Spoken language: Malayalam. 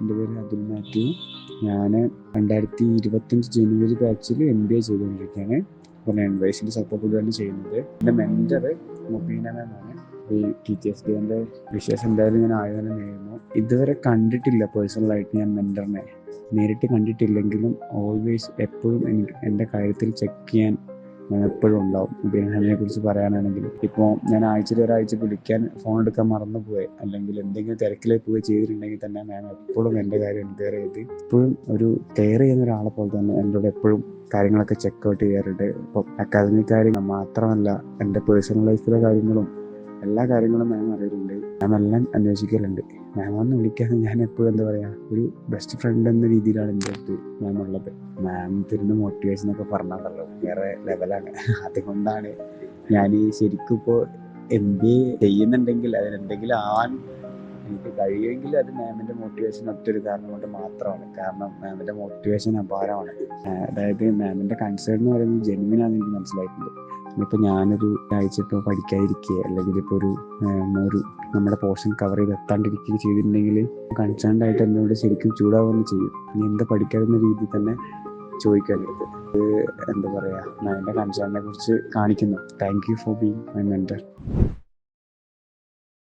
എന്റെ പേര് അതുൽ മാത്യു. ഞാൻ രണ്ടായിരത്തി ഇരുപത്തഞ്ച് ജനുവരി ബാച്ചിൽ എം ബി എ ചെയ്തുകൊണ്ടിരിക്കുകയാണ്. അപ്പോൾ ഞാൻ സപ്പോർട്ട് തന്നെ ചെയ്യുന്നത്. എന്റെ മെന്റർ മുബീന മാമാണ് ഈ ടീച്ചേഴ്സ് ഡേന്റെ വിശേഷം എന്തായാലും ഞാൻ ആയോധനം നേരുന്നു. ഇതുവരെ കണ്ടിട്ടില്ല പേഴ്സണലായിട്ട് ഞാൻ മെന്ററിനെ നേരിട്ട് കണ്ടിട്ടില്ലെങ്കിലും ഓൾവേസ് എപ്പോഴും എനിക്ക് എന്റെ കാര്യത്തിൽ ചെക്ക് ചെയ്യാൻ എപ്പോഴും ഉണ്ടാവും. ബിരിയാണിയെ കുറിച്ച് പറയാനാണെങ്കിൽ. ഇപ്പോൾ ഞാൻ ആഴ്ചയിൽ ഒരാഴ്ച വിളിക്കാൻ ഫോൺ എടുക്കാൻ മറന്നു പോയി അല്ലെങ്കിൽ എന്തെങ്കിലും തിരക്കിലേക്ക് പോയി ചെയ്തിട്ടുണ്ടെങ്കിൽ തന്നെ മാം എപ്പോഴും എന്റെ കാര്യം എൻക്വയർ ചെയ്ത് എപ്പോഴും ഒരു കെയർ ചെയ്യുന്ന ഒരാളെ പോലെ തന്നെ എന്റെ എന്നോട് എപ്പോഴും കാര്യങ്ങളൊക്കെ ചെക്ക് ഔട്ട് ചെയ്യാറുണ്ട്. ഇപ്പം അക്കാദമിക് കാര്യങ്ങൾ മാത്രമല്ല എന്റെ പേഴ്സണൽ ലൈഫിലെ കാര്യങ്ങളും എല്ലാ കാര്യങ്ങളും മാം അറിയുന്നുണ്ട്. മാം എല്ലാം അന്വേഷിക്കലുണ്ട്. മാം ഒന്ന് വിളിക്കാതെ ഞാൻ എപ്പോഴും എന്താ പറയുക ഒരു ബെസ്റ്റ് ഫ്രണ്ട് എന്ന രീതിയിലാണ് എന്റെ അടുത്ത് മാം ഉള്ളത് മാം തരുന്ന മോട്ടിവേഷൻ ഒക്കെ പറഞ്ഞാണല്ലോ വേറെ ലെവലാണ് അതുകൊണ്ടാണ് ഞാൻ ശരിക്കും ഇപ്പോൾ എം ബി എ ചെയ്യുന്നുണ്ടെങ്കിൽ അതിനെന്തെങ്കിലും ആവാൻ എനിക്ക് കഴിയുമെങ്കിൽ അത് മാമിന്റെ മോട്ടിവേഷൻ ഒറ്റൊരു കാരണം കൊണ്ട് മാത്രമാണ്. കാരണം മാമിന്റെ മോട്ടിവേഷൻ അപാരമാണ്. അതായത് മാമിന്റെ കൺസേൺ എന്ന് പറയുന്നത് ജെനുവിൻ ആണെന്ന് എനിക്ക് മനസ്സിലായിട്ടുണ്ട്. ഇനിയിപ്പോൾ ഞാനൊരു ആഴ്ച ഇപ്പോൾ പഠിക്കാതിരിക്കുക അല്ലെങ്കിൽ ഇപ്പോൾ ഒരു ഒരു നമ്മുടെ പോർഷൻ കവർ ചെയ്ത് എത്താണ്ടിരിക്കുക ചെയ്തിട്ടുണ്ടെങ്കിൽ കൺസേൺഡ് ആയിട്ട് എന്നോട് ശരിക്കും ചൂടാവുകയും ചെയ്യും. നീ എന്താ പഠിക്കാവുന്ന രീതിയിൽ തന്നെ ചോദിക്കാനുള്ളത് എന്താ പറയുക എന്റെ കൺസേണിനെ കുറിച്ച് കാണിക്കുന്നു. Thank you for being my mentor